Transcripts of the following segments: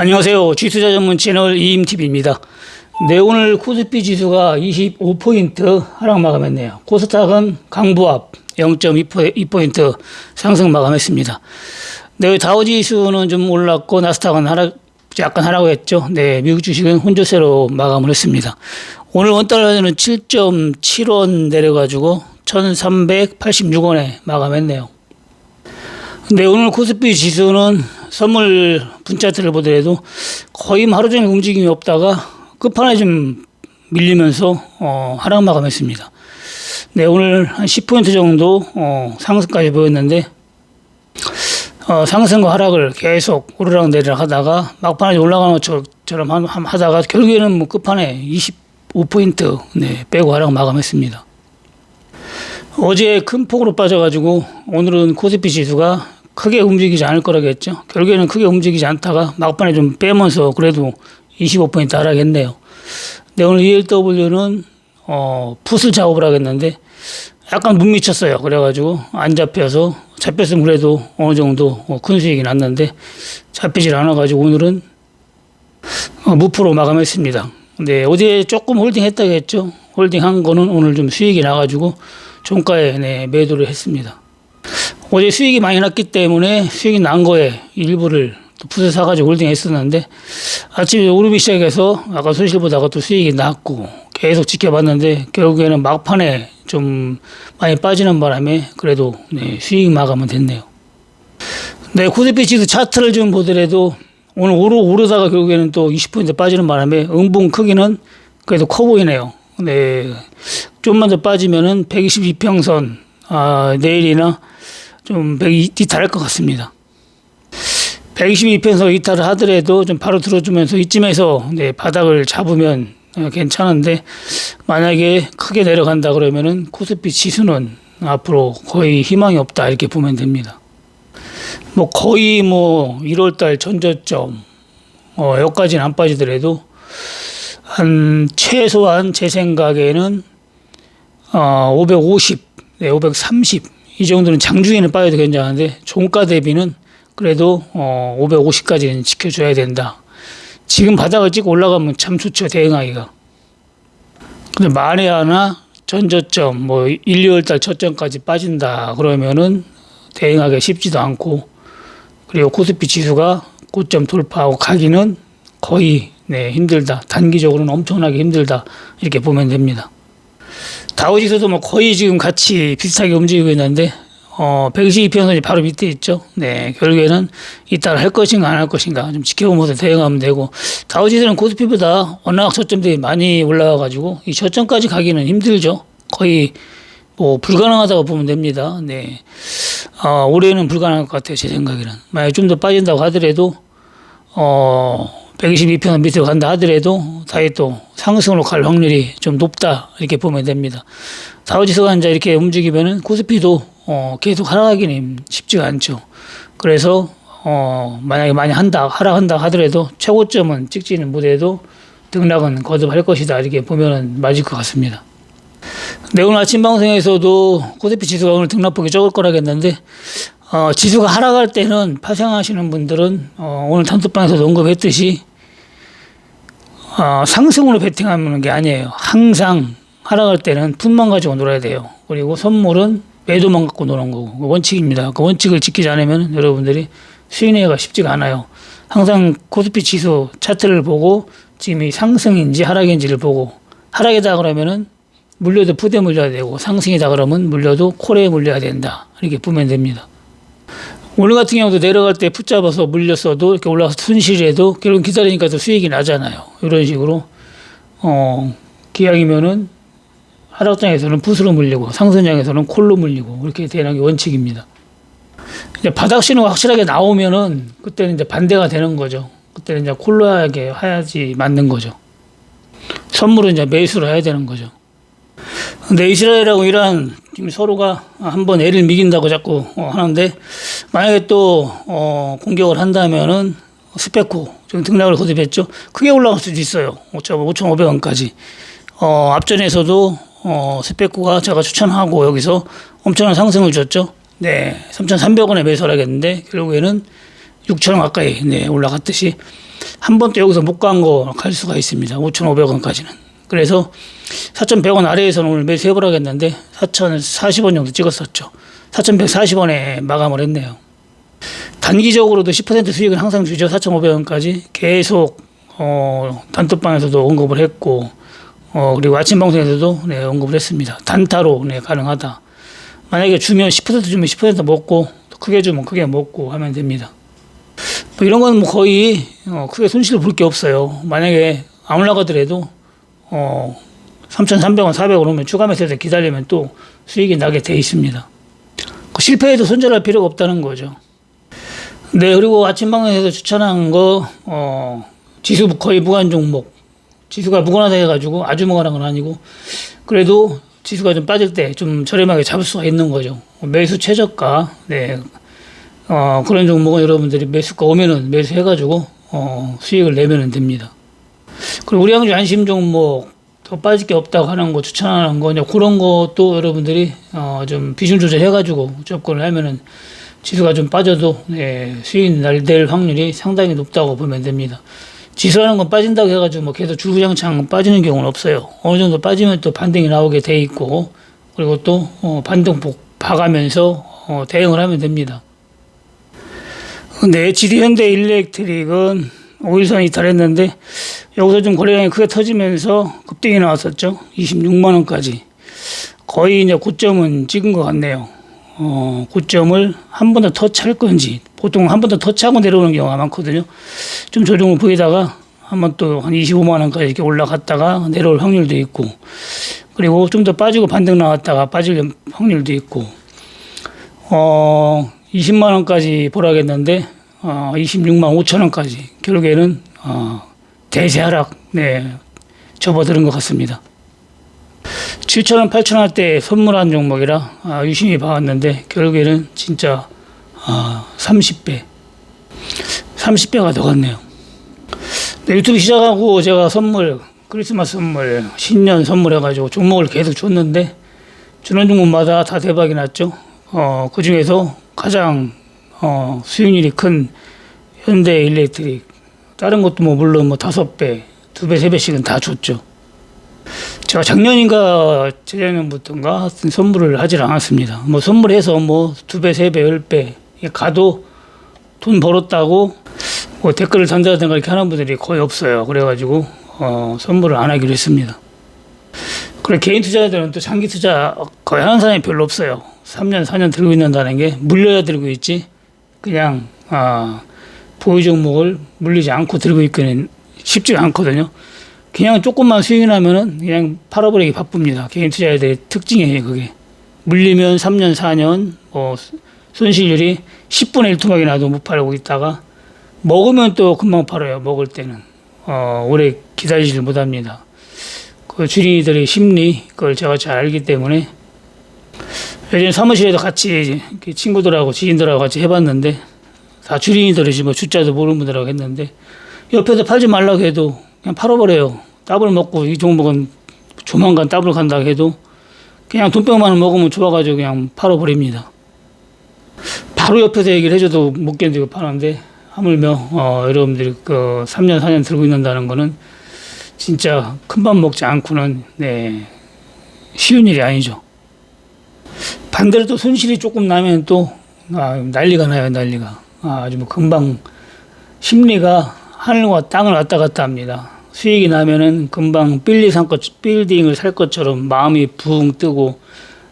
안녕하세요. 지수자 전문 채널 이임TV입니다. 네, 오늘 코스피 지수가 25포인트 하락 마감했네요. 코스닥은 강부합 0.2포인트 상승 마감했습니다. 네, 다우지수는 좀 올랐고 나스닥은 하락, 약간 하라고 했죠. 네, 미국 주식은 혼조세로 마감을 했습니다. 오늘 원달러는 7.7원 내려가지고 1386원에 마감했네요. 네, 오늘 코스피 지수는 선물 분차트를 보더라도 거의 하루 종일 움직임이 없다가 끝판에 좀 밀리면서 어, 하락 마감했습니다. 네, 오늘 한 10포인트 정도 어, 상승까지 보였는데 어, 상승과 하락을 계속 오르락 내리락 하다가 막판에 올라가는 것처럼 하다가 결국에는 뭐 끝판에 25포인트 네, 빼고 하락 마감했습니다. 어제 큰 폭으로 빠져가지고 오늘은 코스피 지수가 크게 움직이지 않을 거라겠죠. 결국에는 크게 움직이지 않다가 막판에 좀 빼면서 그래도 25포인트 하락했네요. 네, 오늘 ELW는 어, 풋을 작업을 하겠는데 약간 못 미쳤어요. 그래가지고 안 잡혀서 잡혔으면 그래도 어느 정도 어, 큰 수익이 났는데 잡히질 않아가지고 오늘은 어, 무프로 마감했습니다. 네, 어제 조금 홀딩했다고 했죠. 홀딩한 거는 오늘 좀 수익이 나가지고 종가에 네, 매도를 했습니다. 어제 수익이 많이 났기 때문에 수익이 난 거에 일부를 또 풋을 사가지고 홀딩 했었는데 아침에 오르기 시작해서 아까 손실 보다가 또 수익이 났고 계속 지켜봤는데 결국에는 막판에 좀 많이 빠지는 바람에 그래도 네, 수익 마감은 됐네요. 네, 코스피 지수 차트를 좀 보더라도 오늘 오르, 오르다가 결국에는 또 20% 빠지는 바람에 음봉 크기는 그래도 커 보이네요. 네. 좀만 더 빠지면은 122평선, 아, 내일이나 좀 100, 이탈할 것 같습니다. 122평선 이탈을 하더라도 좀 바로 들어주면서 이쯤에서 네, 바닥을 잡으면 어, 괜찮은데 만약에 크게 내려간다 그러면은 코스피 지수는 앞으로 거의 희망이 없다 이렇게 보면 됩니다. 뭐 거의 뭐 1월달 전저점 어 여기까지는 안 빠지더라도 한 최소한 제 생각에는 어 550, 네, 530 이 정도는 장중에는 빠져도 괜찮은데 종가 대비는 그래도 어 550까지는 지켜줘야 된다. 지금 바닥을 찍고 올라가면 참 좋죠 대응하기가. 근데 만에 하나 전저점 뭐 1, 2월달 저점까지 빠진다 그러면은 대응하기 쉽지도 않고 그리고 코스피 지수가 고점 돌파하고 가기는 거의 네, 힘들다. 단기적으로는 엄청나게 힘들다. 이렇게 보면 됩니다. 다우지수도 뭐 거의 지금 같이 비슷하게 움직이고 있는데 어, 122평선이 바로 밑에 있죠. 네, 결국에는 이따가 할 것인가 안 할 것인가 좀 지켜보면서 대응하면 되고 다우지수는 코스피보다 워낙 저점들이 많이 올라와가지고 이 저점까지 가기는 힘들죠. 거의 뭐 불가능하다고 보면 됩니다. 네, 어, 올해는 불가능할 것 같아요. 제 생각에는 만약 좀 더 빠진다고 하더라도 어, 122평선 밑으로 간다 하더라도 다시 또 상승으로 갈 확률이 좀 높다 이렇게 보면 됩니다. 다우지수가 이제 이렇게 움직이면은 코스피도 어, 계속 하락하기는 쉽지가 않죠. 그래서 어, 만약에 많이 한다 하락한다 하더라도 최고점은 찍지는 못해도 등락은 거듭할 것이다 이렇게 보면은 맞을 것 같습니다. 네, 오늘 아침 방송에서도 코스피 지수가 오늘 등락폭이 적을 거라겠는데 어, 지수가 하락할 때는 파생하시는 분들은 어, 오늘 단톡방에서도 언급했듯이 어, 상승으로 베팅하는 게 아니에요. 항상 하락할 때는 푼만 가지고 놀아야 돼요. 그리고 선물은 매도만 갖고 노는 거고 그 원칙입니다. 그 원칙을 지키지 않으면 여러분들이 수익내기가 쉽지가 않아요. 항상 코스피 지수 차트를 보고 지금 이 상승인지 하락인지를 보고 하락이다 그러면은 물려도 푸대 물려야 되고 상승이다 그러면 물려도 콜에 물려야 된다. 이렇게 보면 됩니다. 오늘 같은 경우도 내려갈 때 붙잡아서 물렸어도 이렇게 올라가서 순실해도 결국 기다리니까 또 수익이 나잖아요. 이런 식으로 어 기왕이면은 하락장에서는 풋으로 물리고 상승장에서는 콜로 물리고 그렇게 되는 게 원칙입니다. 이제 바닥 신호가 확실하게 나오면은 그때는 이제 반대가 되는 거죠. 그때는 이제 콜로 하게 해야지 맞는 거죠. 선물은 이제 매수를 해야 되는 거죠. 근데 이스라엘하고 이란 지금 서로가 한번 애를 미긴다고 자꾸 어, 하는데 만약에 또 어, 공격을 한다면은 스페코 지금 등락을 거듭했죠. 크게 올라갈 수도 있어요. 5,500원까지. 어, 앞전에서도 어, 스페코가 제가 추천하고 여기서 엄청난 상승을 줬죠. 네, 3,300원에 매수를 하겠는데 결국에는 6천 원 가까이 네, 올라갔듯이 한 번 또 여기서 못 간 거 갈 수가 있습니다. 5,500원까지는. 그래서 4,100원 아래에서는 오늘 매수 해보라겠는데 4,040원 정도 찍었었죠. 4,140원에 마감을 했네요. 단기적으로도 10% 수익을 항상 주죠. 4,500원까지 계속 어, 단톡방에서도 언급을 했고 어, 그리고 아침 방송에서도 네, 언급을 했습니다. 단타로 네, 가능하다. 만약에 주면 10% 주면 10% 먹고 또 크게 주면 크게 먹고 하면 됩니다. 뭐 이런 건 뭐 거의 어, 크게 손실을 볼게 없어요. 만약에 안 올라가더라도 어, 3,300원, 400원 오면 추가 매수해서 기다리면 또 수익이 나게 돼 있습니다. 그 실패해도 손절할 필요가 없다는 거죠. 네, 그리고 아침 방송에서 추천한 거, 어, 지수 거의 무관 종목. 지수가 무관하다 해가지고 아주 무관한 건 아니고, 그래도 지수가 좀 빠질 때 좀 저렴하게 잡을 수가 있는 거죠. 매수 최저가, 네. 어, 그런 종목은 여러분들이 매수가 오면은 매수해가지고, 어, 수익을 내면 됩니다. 그리고 우리 항주 안심 종목, 더 빠질 게 없다고 하는 거 추천하는 거, 이제 그런 것도 여러분들이, 어, 좀 비중 조절해가지고 접근을 하면은 지수가 좀 빠져도 네, 수익 날될 확률이 상당히 높다고 보면 됩니다. 지수라는 건 빠진다고 해가지고 뭐 계속 주구장창 빠지는 경우는 없어요. 어느 정도 빠지면 또 반등이 나오게 돼 있고 그리고 또 어, 반등폭 봐가면서 어, 대응을 하면 됩니다. 근데 HD 현대 일렉트릭은 5일선 이탈했는데 여기서 좀 거래량이 크게 터지면서 급등이 나왔었죠. 26만 원까지 거의 이제 고점은 찍은 것 같네요. 어, 고점을 한 번 더 터치할 건지 보통 한 번 더 터치하고 내려오는 경우가 많거든요. 좀 조정을 보이다가 한 번 또 한 25만 원까지 이렇게 올라갔다가 내려올 확률도 있고 그리고 좀 더 빠지고 반등 나왔다가 빠질 확률도 있고 어 20만 원까지 보라겠는데 어 26만 5천 원까지 결국에는 어 대세 하락 네 접어드는 것 같습니다. 7천원, 8천원 때 선물한 종목이라 아, 유심히 봐왔는데 결국에는 진짜 아, 30배, 30배가 더 갔네요. 네, 유튜브 시작하고 제가 선물, 크리스마스 선물, 신년 선물해가지고 종목을 계속 줬는데 주는 종목마다 다 대박이 났죠. 어, 그 중에서 가장 어, 수익률이 큰 현대 일렉트릭, 다른 것도 뭐 물론 뭐 다섯 배, 두 배, 세 배씩은 다 줬죠. 제가 작년인가 재작년부터인가 선물을 하질 않았습니다. 뭐 선물해서 뭐 두 배, 세 배, 열 배 가도 돈 벌었다고 뭐 댓글을 단다든가 이렇게 하는 분들이 거의 없어요. 그래가지고 어, 선물을 안 하기로 했습니다. 그래 개인 투자자들은 또 장기 투자 거의 하는 사람이 별로 없어요. 3년, 4년 들고 있는다는 게 물려야 들고 있지 그냥 아, 보유 종목을 물리지 않고 들고 있기는 쉽지가 않거든요. 그냥 조금만 수익이 나면은 그냥 팔아버리기 바쁩니다. 개인 투자자들의 특징이에요, 그게. 물리면 3년, 4년, 뭐, 손실률이 10분의 1 토막이 나도 못 팔고 있다가, 먹으면 또 금방 팔아요, 먹을 때는. 어, 오래 기다리지를 못합니다. 그 주린이들의 심리, 그걸 제가 잘 알기 때문에, 예전에 사무실에도 같이 친구들하고 지인들하고 같이 해봤는데, 다 주린이들이지 뭐 주자도 모르는 분들하고 했는데, 옆에서 팔지 말라고 해도 그냥 팔아버려요. 따블 먹고 이 종목은 조만간 따블 간다 해도 그냥 돈병만 원 먹으면 좋아가지고 그냥 팔아버립니다. 바로 옆에서 얘기를 해줘도 못 견디고 파는데 하물며 어, 여러분들이 그 3년 4년 들고 있는다는 거는 진짜 큰밥 먹지 않고는 네, 쉬운 일이 아니죠. 반대로 또 손실이 조금 나면 또 아, 난리가 나요 난리가 아, 아주 뭐 금방 심리가 하늘과 땅을 왔다 갔다 합니다. 수익이 나면은 금방 빌리 산 것, 빌딩을 살 것처럼 마음이 붕 뜨고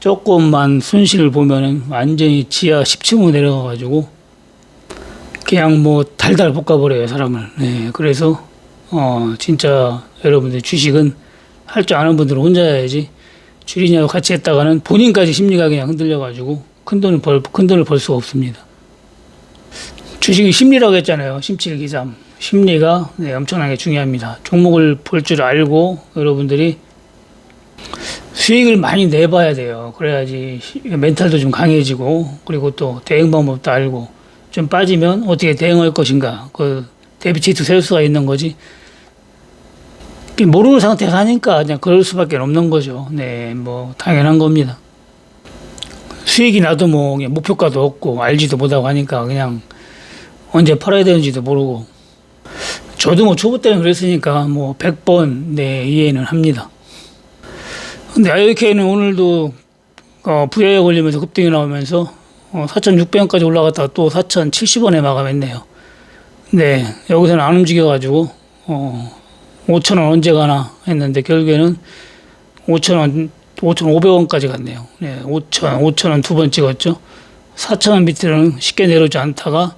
조금만 손실을 보면은 완전히 지하 10층으로 내려가가지고 그냥 뭐 달달 볶아버려요 사람을. 네, 그래서 어 진짜 여러분들 주식은 할 줄 아는 분들은 혼자 해야지 주린이하고 같이 했다가는 본인까지 심리가 그냥 흔들려가지고 큰 돈을 벌 큰 돈을 벌 수가 없습니다. 주식이 심리라고 했잖아요. 심칠기삼. 심리가 네, 엄청나게 중요합니다. 종목을 볼 줄 알고 여러분들이 수익을 많이 내봐야 돼요. 그래야지 멘탈도 좀 강해지고 그리고 또 대응 방법도 알고 좀 빠지면 어떻게 대응할 것인가 그 대비치도 세울 수가 있는 거지. 모르는 상태에서 하니까 그냥 그럴 수밖에 없는 거죠. 네, 뭐 당연한 겁니다. 수익이 나도 뭐 목표가도 없고 알지도 못하고 하니까 그냥 언제 팔아야 되는지도 모르고 저도 뭐 초보 때는 그랬으니까 뭐 100번 네, 이해는 합니다. 근데 IOK는 오늘도 어, 부여에 걸리면서 급등이 나오면서 어, 4,600원까지 올라갔다가 또 4,070원에 마감했네요. 네, 여기서는 안 움직여가지고 어, 5,000원 언제 가나 했는데 결국에는 5,000원, 5,500원까지 갔네요. 네, 5,000, 5,000원 두 번 찍었죠. 4,000원 밑으로는 쉽게 내려오지 않다가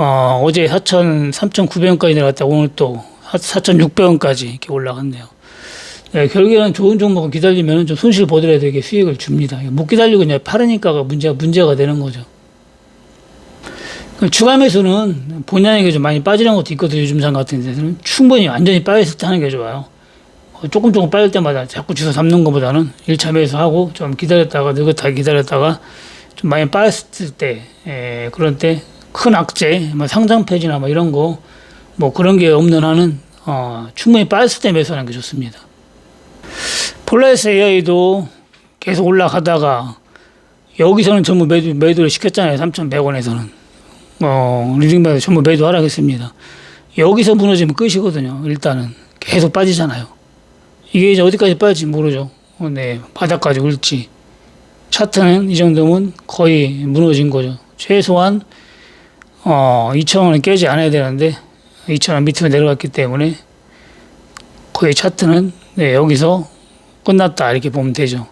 어, 어제 4,000, 3,900원까지 내려갔다 오늘 또 4,600원까지 이렇게 올라갔네요. 네, 결국에는 좋은 종목은 기다리면 좀 손실 보더라도 이게 수익을 줍니다. 못 기다리고 그냥 팔으니까가 문제가, 문제가 되는 거죠. 그 추가 매수는 본연에게 좀 많이 빠지는 것도 있거든요. 요즘 상 같은 데서는 충분히 완전히 빠졌을 때 하는 게 좋아요. 어, 조금 조금 빠질 때마다 자꾸 주워 잡는 것보다는 1차 매수하고 좀 기다렸다가 느긋하게 기다렸다가 좀 많이 빠졌을 때 에, 그런 때 큰 악재, 뭐 상장 폐지나 뭐 이런 거 뭐 그런 게 없는 한은 어, 충분히 빠졌을 때 매수하는 게 좋습니다. 폴라리스 AI도 계속 올라가다가 여기서는 전부 매도, 매도를 시켰잖아요. 3,100원에서는. 어, 리딩바도 전부 매도 하라겠습니다. 여기서 무너지면 끝이거든요. 일단은. 계속 빠지잖아요. 이게 이제 어디까지 빠질지 모르죠. 어, 네. 바닥까지 올지. 차트는 이 정도면 거의 무너진 거죠. 최소한, 어, 2,000원은 깨지 않아야 되는데, 2,000원 밑으로 내려갔기 때문에, 거의 차트는, 네, 여기서 끝났다. 이렇게 보면 되죠.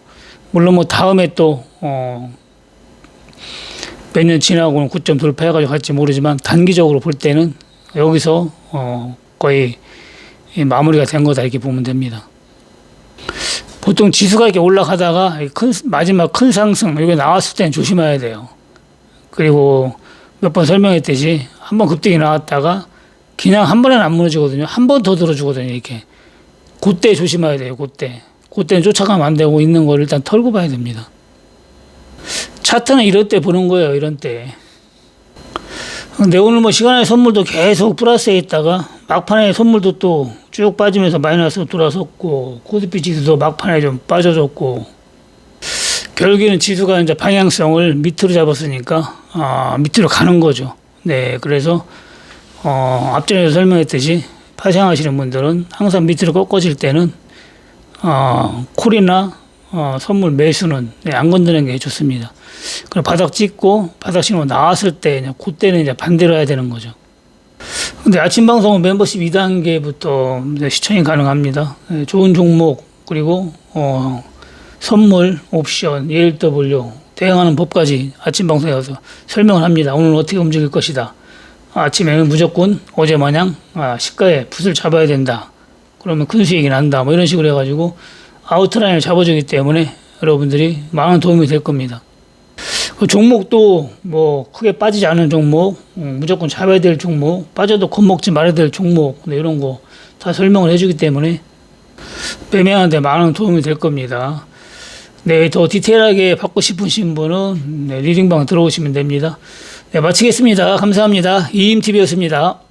물론 뭐 다음에 또, 어, 몇 년 지나고는 9점 돌파해가지고 갈지 모르지만 단기적으로 볼 때는 여기서 어 거의 이 마무리가 된 거다 이렇게 보면 됩니다. 보통 지수가 이렇게 올라가다가 이큰 마지막 큰 상승 이게 나왔을 때는 조심해야 돼요. 그리고 몇 번 설명했듯이 한 번 급등이 나왔다가 그냥 한 번에는 안 무너지거든요. 한 번 더 들어주거든요. 이렇게 그때 조심해야 돼요. 그때 그때는 쫓아가면 안 되고 있는 걸 일단 털고 봐야 됩니다. 차트는 이럴 때 보는 거예요. 이런 때. 근데 오늘 뭐 시간의 선물도 계속 플러스에 있다가 막판에 선물도 또 쭉 빠지면서 마이너스로 돌아섰고 코스피 지수도 막판에 좀 빠져줬고 결국에는 지수가 이제 방향성을 밑으로 잡았으니까 아, 밑으로 가는 거죠. 네, 그래서 어, 앞전에도 설명했듯이 파생하시는 분들은 항상 밑으로 꺾어질 때는 어, 콜이나 어, 선물 매수는 네, 안 건드리는 게 좋습니다. 그럼 바닥 찍고 바닥 신호 나왔을 때 이제 그때는 이제 반대로 해야 되는 거죠. 근데 아침 방송은 멤버십 2단계부터 이제 시청이 가능합니다. 네, 좋은 종목 그리고 어, 선물 옵션 ELW 대응하는 법까지 아침 방송에 가서 설명을 합니다. 오늘 어떻게 움직일 것이다. 아침에는 무조건 어제 마냥 아, 시가에 붓을 잡아야 된다. 그러면 큰 수익이 난다. 뭐 이런 식으로 해가지고 아웃라인을 잡아주기 때문에 여러분들이 많은 도움이 될 겁니다. 그 종목도 뭐 크게 빠지지 않은 종목, 음, 무조건 잡아야 될 종목, 빠져도 겁먹지 말아야 될 종목, 네, 이런 거 다 설명을 해주기 때문에 매매하는데 많은 도움이 될 겁니다. 네, 더 디테일하게 받고 싶으신 분은 네, 리딩방 들어오시면 됩니다. 네, 마치겠습니다. 감사합니다. 이임TV였습니다.